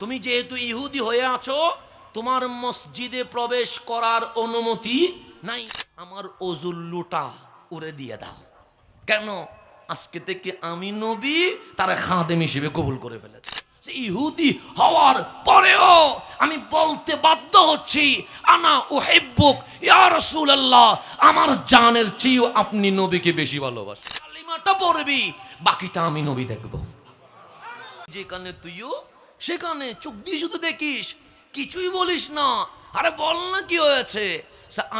তুমি যেহেতু ইহুদি হয়ে আছো, তোমার মসজিদে প্রবেশ করার অনুমতি নাই। আমার ওজুল্লুটা উড়ে দিয়ে দাও। কেন? আজকে থেকে আমি নবী, তারা খাদেম হিসেবে কবুল করে ফেলেছে। ইহুদি হওয়ার পরেও আমি বলতে বাধ্য হচ্ছি, আনা ও হেব্বুক ইয়া রাসূলুল্লাহ, আমার জানের চেয়েও আপনি নবীকে বেশি ভালোবাসেন। কালিমাটা পড়বি, বাকিটা আমি নবী দেখব। যেখানে তুইও সেখানে চোখ দিয়ে শুধু দেখিস, কিছুই বলিস না। আরে বল না কি হয়েছে?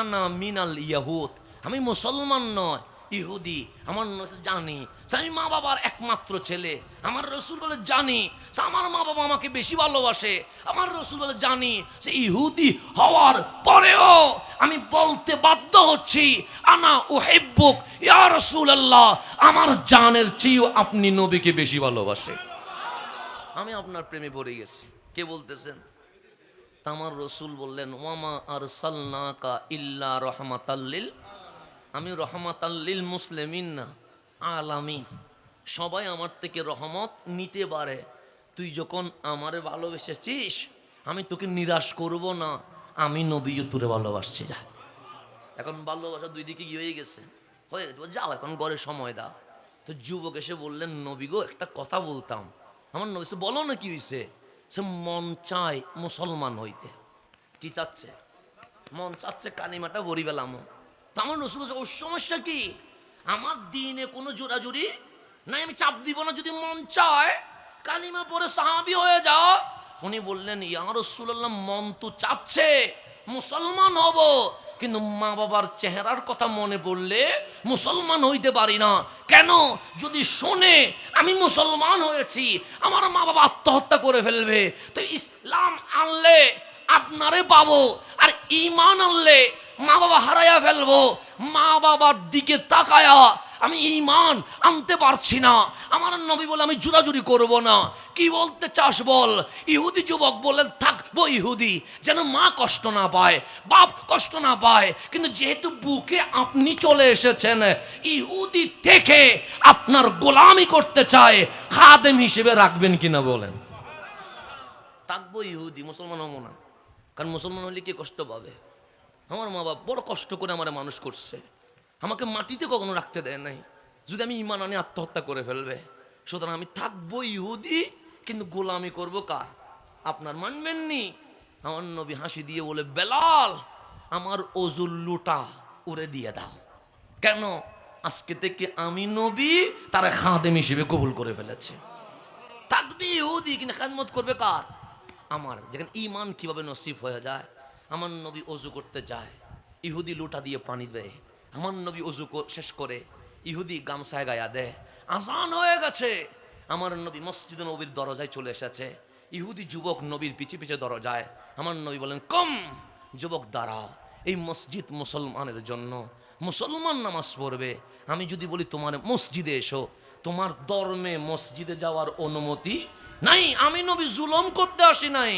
আনা মিনাল ইয়াহুদ, আমি মুসলমান নয়, ইহুদি, আমার জানি। আমি মা বাবার একমাত্র ছেলে, আমার রসুল বলে জানি। আমার মা বাবা আমাকে বেশি ভালোবাসে, আমার রসুল বলে জানি সে ইহুদি হওয়ার পরেও আমি বলতে বাধ্য হচ্ছি, আনা ও হেব্বুক ইয়া রসুল আল্লাহ আমার জানের চেয়েও আপনি নবীকে বেশি ভালোবাসে। আমি আপনার প্রেমে পড়ে গেছি। কে বলতেছেন? তামার রসুল বললেন, ওয়ামা আর সাল্লাকা ইল্লা রহমাতাল্লিল আমি রহমাতাল্লিল মুসলিমিন না আলামি সবাই আমার থেকে রহমত নিতে পারে। তুই যখন আমারে ভালোবেসেছিস, আমি তোকে নিরাশ করব না। আমি নবীও তোরে ভালোবাসছি, যা। এখন ভালোবাসা দুই দিকে কি হয়ে গেছে? হয়ে গেছে। যাও, এখন ঘরে সময় দাও। তো যুবক এসে বললেন, নবী গো, একটা কথা বলতাম। আমার নবী বলো না কি হয়েছে সে মন চায় মুসলমান হইতে। কি চাচ্ছে? মন চাচ্ছে কালিমাটা বরি পেলাম আমার বলছে, ওর সমস্যা কি? আমার দিনে কোনো জোরাজুরি নাই আমি চাপ দিব না। যদি মন চায় কালিমা পরে সাহাবি হয়ে যাও। উনি বললেন ইয়া রসুল্লাহ মন তো চাচ্ছে মুসলমান হব। কিন্তু মা বাবার চেহারার কথা মনে পড়লে মুসলমান হইতে পারি না। কেন? যদি শোনে, আমি মুসলমান হয়েছি, আমার মা বাবা আত্মহত্যা করে ফেলবে। তো ইসলাম আনলে আপনারে পাবো, আর ইমান আনলে মা বাবা হারাইয়া ফেলব, মা বাবার দিকে তাকায়া আমি ইমান আনতে পারছি না। আমার নবী বলে, আমি জুরাজুরি করব না। কি বলতে চাস বল? ইহুদি যুবক বললেন থাকব ইহুদি, যেন মা কষ্ট না পায়, বাপ কষ্ট না পায়। কিন্তু যেহেতু বুকে আপনি চলে এসেছেন, ইহুদি থেকে আপনার গোলামি করতে চায়, খাদেম হিসেবে রাখবেন কিনা বলেন? থাকব ইহুদি, মুসলমান হব না। কারণ মুসলমান হলে কি কষ্ট পাবে? আমার মা বাবা বড় কষ্ট করে আমার মানুষ করছে। আমাকে মাটিতে কখনো রাখতে দেয় নাই। যদি আমি ইমান আনে আত্মহত্যা করে ফেলবে, সুতরাং আমি থাকব ইহুদি, কিন্তু গোলামি করব কার? আপনার মানবেন নি? আমার নবী হাসি দিয়ে বলে, বেলাল, আমার ওজুল্লুটা উড়ে দিয়ে দাও। কেন? আজকে থেকে আমি নবী, তারা খাদেম হিসেবে কবুল করে ফেলেছে। থাকবে ইহুদি, কিন্তু খেদমত করবে কার? আমার, যেখানে ইমান কীভাবে নসিব হয়ে যায় আমার নবী অজু করতে যায়, ইহুদি লুটা দিয়ে পানি দেয়, আমার নবী অজু শেষ করে, ইহুদি গামছায় গায়া দেয়, আজান হয়ে গেছে। আমার নবী মসজিদ নবীর দরজায় চলে এসেছে, ইহুদি যুবক নবীর পিছে পিছে দরজায়, আমার নবী বলেন, কম, যুবক দাঁড়াও, এই মসজিদ মুসলমানের জন্য, মুসলমান নামাজ পড়বে। আমি যদি বলি তোমার মসজিদে এসো, তোমার ধর্মে মসজিদে যাওয়ার অনুমতি নাই, আমি নবী জুলম করতে আসি নাই।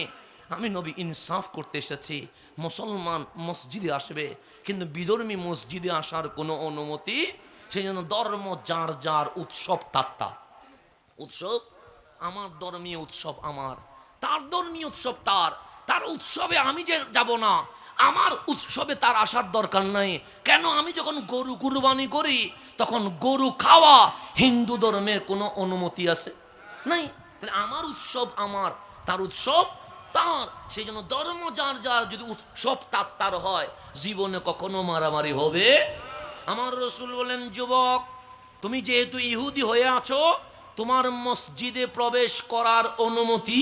আমি নবী ইনসাফ করতে এসেছি, মুসলমান মসজিদে আসবে, কিন্তু বিধর্মী মসজিদে আসার কোনো অনুমতি সেই জন্য ধর্ম যার যার উৎসব তার তার। উৎসব আমার ধর্মীয় উৎসব আমার, তার ধর্মীয় উৎসব তার তার উৎসবে আমি যে যাব না, আমার উৎসবে তার আসার দরকার নাই। কেন আমি যখন গরু কুরবানি করি, তখন গরু খাওয়া হিন্দু ধর্মের কোনো অনুমতি আছে? নাই। তাহলে আমার উৎসব আমার, তার উৎসব তার, সেই জন্য ধর্ম যার যার, যদি উৎসব তার তার হয়, জীবনে কখনো মারামারি হবে। আমার রসুল বলেন, যুবক, তুমি যেহেতু ইহুদি হয়ে আছো, তোমার মসজিদে প্রবেশ করার অনুমতি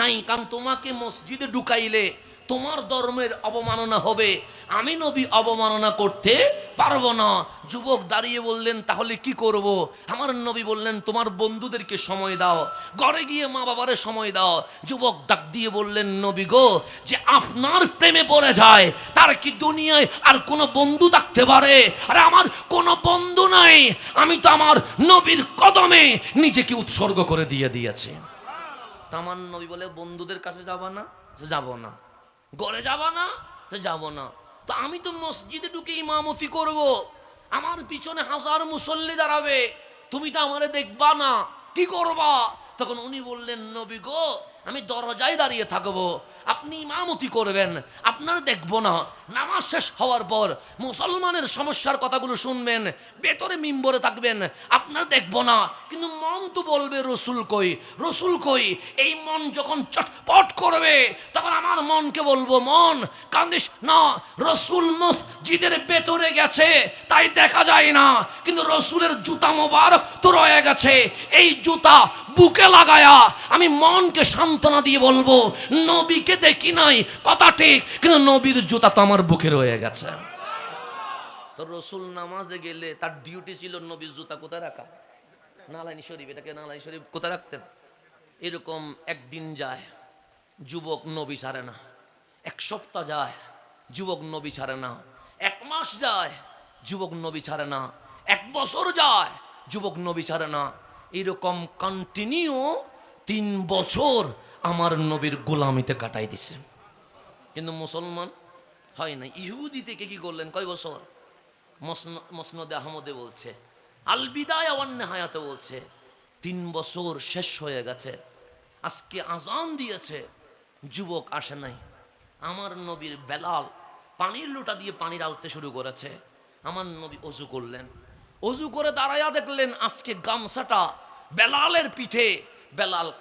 নাই, কারণ তোমাকে মসজিদে ঢুকাইলে তোমার ধর্মের অবমাননা হবে। আমি নবী অবমাননা করতে পারব না। যুবক দাঁড়িয়ে বললেন, তাহলে কি করব? আমার নবী বললেন, তোমার বন্ধুদেরকে সময় দাও। ঘরে গিয়ে মা বাবারে সময় দাও। যুবক ডাক দিয়ে বললেন, নবী গো, যে আপনার প্রেমে পড়ে যায়, তার কি দুনিয়ায় আর কোনো বন্ধু থাকতে পারে? আরে আমার কোনো বন্ধু নাই। আমি তো আমার নবীর কদমে নিজেকে উৎসর্গ করে দিয়ে দিয়েছি। আমার নবী বলে, বন্ধুদের কাছে যাবা না যাব না। ঘরে যাবা না, সে যাব না। তো আমি তো মসজিদে ঢুকে ইমামতি করব। আমার পিছনে হাজার মুসল্লি দাঁড়াবে। তুমি তো আমারে দেখবা না। কি করবা? তখন উনি বললেন, নবী গো, আমি দরজায় দাঁড়িয়ে থাকব। আপনি ইমামতি করবেন। আপনার দেখব না। নামাজ শেষ হওয়ার পর মুসলমানের সমস্যার কথাগুলো শুনবেন, ভেতরে মিম্বরে থাকবেন, আপনার দেখব না, কিন্তু মন তো বলবে, রসুল কই রসুল কই, এই মন যখন চটপট করবে, তখন আমার মনকে বলব, মন, কান্দিস না, রসুল মসজিদের ভেতরে গেছে, তাই দেখা যায় না, কিন্তু রসুলের জুতা মোবারক তো রয়ে গেছে, এই জুতা বুকে লাগায়া আমি মনকে সান্ত্বনা দিয়ে বলব, নবীকে দেখি নাই, কথা ঠিক, কিন্তু নবীর জুতা তো আমার বুকে রয়ে গেছে। তো রসুল নামাজে গেলে তার ডিউটি ছিল নবীর জুতা কোথায় রাখা? নালাইনি শরীফ, এটাকে নালাইনি শরীফ কোথায় রাখতেন? এরকম একদিন যায়, যুবক নবী ছাড়ে না। এক সপ্তাহ যায়, যুবক নবী ছাড়ে না। এক মাস যায়, যুবক নবী ছাড়ে না। এক বছর যায়, যুবক নবী ছাড়ে না। এরকম কন্টিনিউ তিন বছর আমার নবীর গোলামিতে কাটাই দিছে। কিন্তু মুসলমান হয় না ইহুদি থেকে কি করলেন? কয় বছর? মসন- মসনদে আহমদে বলছে, আলবিদায় অন্য হায়াতে বলছে, তিন বছর শেষ হয়ে গেছে। আজকে আজান দিয়েছে, যুবক আসে নাই। আমার নবীর বেলাল পানির লোটা দিয়ে পানির আলতে শুরু করেছে। আমার নবী অজু করলেন। অজু করে দাঁড়াইয়া দেখলেন আজকে গামছাটা বেলালের পিঠে। বেলাল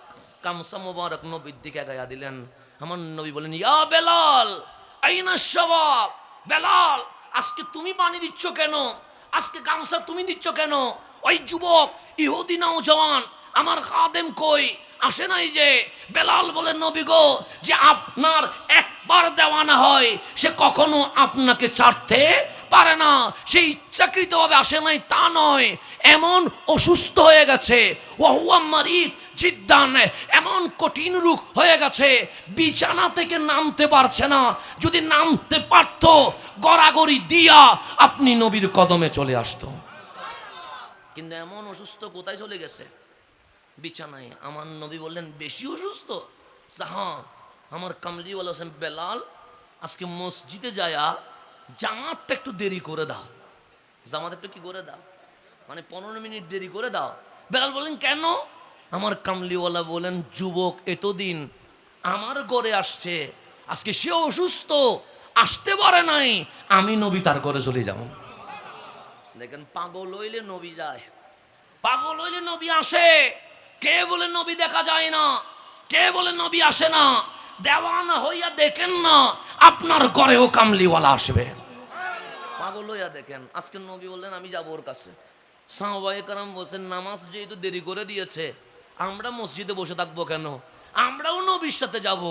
গামছা মোবারক নবীর দিকে গায়া দিলেন। আমার নবী বলেন ইয়া বেলাল আইনা সবাব বেলাল, আজকে তুমি পানি দিচ্ছ কেন? আজকে গামছা তুমি দিচ্ছ কেন? ওই যুবক, ইহুদি নাও জওয়ান, আমার খাদেম কই? আসে নাই যে? বেলাল বলে, নবী গো, যে আপনার একবার দেওয়ানা হয়, সে কখনো আপনাকে ছাড়তে পারে না। সে ইচ্ছাকৃতভাবে আসে নাই, তা নয়, এমন অসুস্থ হয়ে গেছে। জিদ্দান, এমন কঠিন রূপ হয়ে গেছে, বিছানা থেকে নামতে পারছে না। যদি নামতে পারত, গড়াগড়ি দিয়া আপনি নবীর কদমে চলে আসতো। কিন্তু এমন অসুস্থ কোথায় চলে গেছে? বিছানায়। আমার নবী বললেন, বেশি অসুস্থ? হ্যাঁ আমার কামলিওয়ালা হোসেন বেলাল আজকে মসজিদে যায়া জামাতটা একটু দেরি করে দাও। জামাত একটু কি করে দাও? মানে পনেরো মিনিট দেরি করে দাও। বেলাল বলেন কেন? আমার কামলিওয়ালা বলেন যুবক, এতদিন আমার ঘরে আসছে। আজকে সে অসুস্থ, আসতে পারে নাই। আমি নবী তার ঘরে চলে যাব। দেখেন, পাগল হইলে নবী যায়। পাগল হইলে নবী আসে। কে বলে নবী দেখা যায় না? কে বলে নবী আসে না? দেওয়ানা হইয়া দেখেন না, আপনার ঘরেও কামলিওয়ালা আসবে। পাগল হইয়া দেখেন, আজকে নবী বললেন, আমি যাব ওর কাছে। সাহবাই কারাম বলছেন, নামাজ যেহেতু দেরি করে দিয়েছে, আমরা মসজিদে বসে থাকব কেন? আমরাও নবীর সাথে যাব।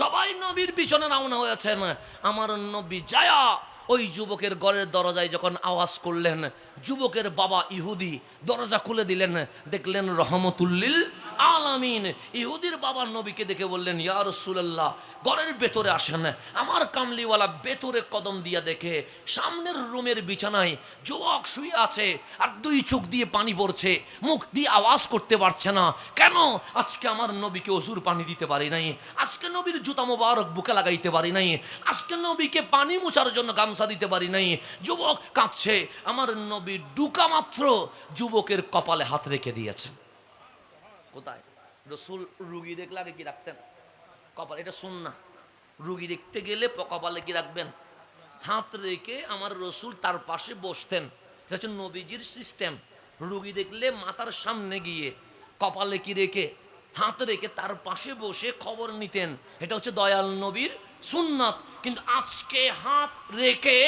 সবাই নবীর পিছনে রওনা হয়েছেন। আমার নবী যায়া ওই যুবকের ঘরের দরজায় যখন আওয়াজ করলেন, যুবকের বাবা ইহুদি দরজা খুলে দিলেন, দেখলেন রহমতুল্লিল আলামিন, ইহুদির বাবার নবীকে দেখে বললেন, ইয়া রসুল্লাহ ঘরের ভেতরে আসেন আমার কামলিওয়ালা ভেতরে কদম দিয়া দেখে, সামনের রুমের বিছানায় যুবক শুয়ে আছে আর দুই চোখ দিয়ে পানি পড়ছে, মুখ দিয়ে আওয়াজ করতে পারছে না। কেন? আজকে আমার নবীকে অসুর পানি দিতে পারি নাই। আজকে নবীর জুতা মোবারক বুকে লাগাইতে পারি নাই। আজকে নবীকে পানি মোছার জন্য গামছা দিতে পারি নাই। যুবক কাঁদছে। আমার নবী ডুকা মাত্র যুবকের কপালে হাত রেখে দিয়েছে। কোথায়? রসুল রুগী দেখলে আগে কি রাখতেন? কপাল, এটা শুন না রুগী দেখতে গেলে কপালে কি রাখবেন? হাত রেখে আমার রসুল তার পাশে বসতেন। এটা হচ্ছে নবীজির সিস্টেম। রুগী দেখলে মাথার সামনে গিয়ে কপালে কি রেখে, হাত রেখে তার পাশে বসে খবর নিতেন। এটা হচ্ছে দয়াল নবীর সুন্নাত। কিন্তু আজকে হাত রেখে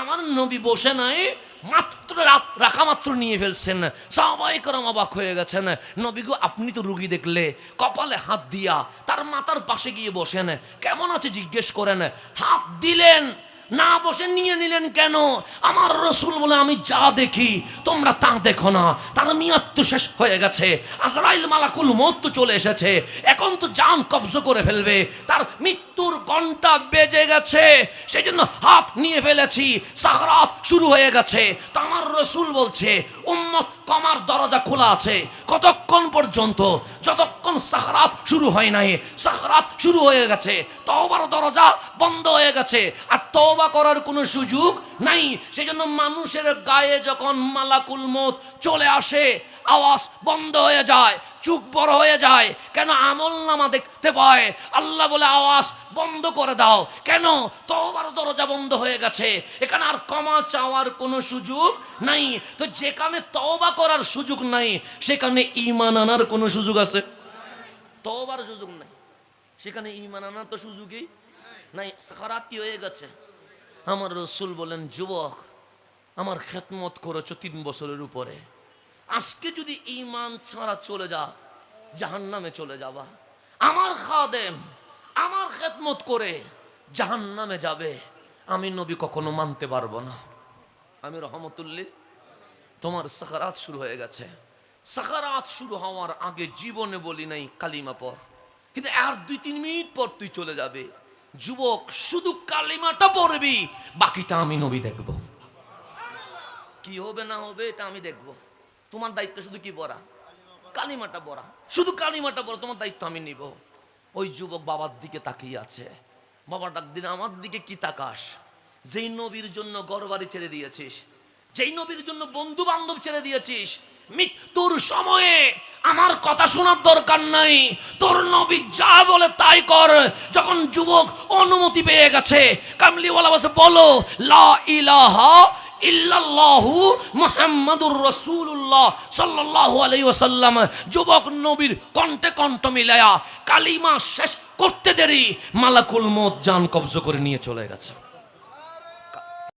আমার নবী বসে নাই মাত্র রাত রাখা মাত্র নিয়ে ফেলছেন। সবাই করম অবাক হয়ে গেছেন। নবীগু, আপনি তো রুগী দেখলে, কপালে হাত দিয়া, তার মাথার পাশে গিয়ে বসেন। কেমন আছে জিজ্ঞেস করেন। হাত দিলেন। না বসে নিয়ে নিলেন কেন? আমার রসুল বলে, আমি যা দেখি, তোমরা তা দেখো না। তার মিয়াদ তো শেষ হয়ে গেছে। আজরাইল মালাকুল মত চলে এসেছে। এখন তো জান কবজ করে ফেলবে। তার মৃত্যুর ঘণ্টা বেজে গেছে। সেই জন্য হাত নিয়ে ফেলেছি। সাহরাত শুরু হয়ে গেছে। তো আমার রসুল বলছে, উম্মত কমার দরজা খোলা আছে। কতক্ষণ পর্যন্ত? যতক্ষণ সাহরাত শুরু হয় নাই। সাহরাত শুরু হয়ে গেছে। তওবার দরজা বন্ধ হয়ে গেছে। আর তওবা করার কোনো সুযোগ নাই। সেই জন্য মানুষের গায়ে যখন মালাকুল মত চলে আসে, আওয়াজ বন্ধ হয়ে যায় চুপ বড় হয়ে যায়। কেন আমল নামা দেখতে পায়? আল্লাহ বলে, আওয়াজ বন্ধ করে দাও। কেন? তওবার দরজা বন্ধ হয়ে গেছে। এখানে আর ক্ষমা চাওয়ার কোনো সুযোগ নাই। তো যেখানে তওবা করার সুযোগ নাই, সেখানে ইমান আনার কোনো সুযোগ আছে? তওবার সুযোগ নাই। সেখানে ইমান আনার তো সুযোগই নাই। সাকারাত কি হয়ে গেছে? আমার রসুল বলেন, যুবক, আমার খেতমত করেছ তিন বছরের উপরে। আজকে যদি ইমান ছাড়া চলে যা জাহান নামে চলে যাবা। আমার খাদেম, আমার খেদমত করে জাহান নামে যাবে। আমি নবী কখনো মানতে পারব না। আমি রহমতুল্লি, তোমার সাকারাত শুরু হয়ে গেছে। সাকারাত শুরু হওয়ার আগে জীবনে বলি নাই কালিমা পর কিন্তু আর দুই তিন মিনিট পর তুই চলে যাবে। যুবক, শুধু কালিমাটা পড়বি, বাকিটা আমি নবী দেখব। কি হবে না হবে, এটা আমি দেখব। তোমার দায়িত্ব শুধু কি পড়া? কালিমাটা পড়া। শুধু কালিমাটা পড়া, তোমার দায়িত্ব আমি নিব। ওই যুবক বাবার দিকে তাকিয়ে আছে। বাবা ডাক দিন আমার দিকে কি তাকাস? যেই নবীর জন্য গড়বাড়ি ছেড়ে দিয়েছিস, যেই নবীর জন্য বন্ধু বান্ধব ছেড়ে দিয়েছিস মৃত্যুর সময়ে আমার কথা শোনার দরকার নাই। তোর নবী যা বলে তাই কর। যখন যুবক অনুমতি পেয়ে গেছে, কামলিওয়ালা বসে বলো, লা ইলাহা আলাইহি ওয়াসাল্লাম। যুবক নবীর কণ্ঠে কণ্ঠ মিলায়া কালিমা শেষ করতে দেরি মালাকুল মত জান কবজ করে নিয়ে চলে গেছে।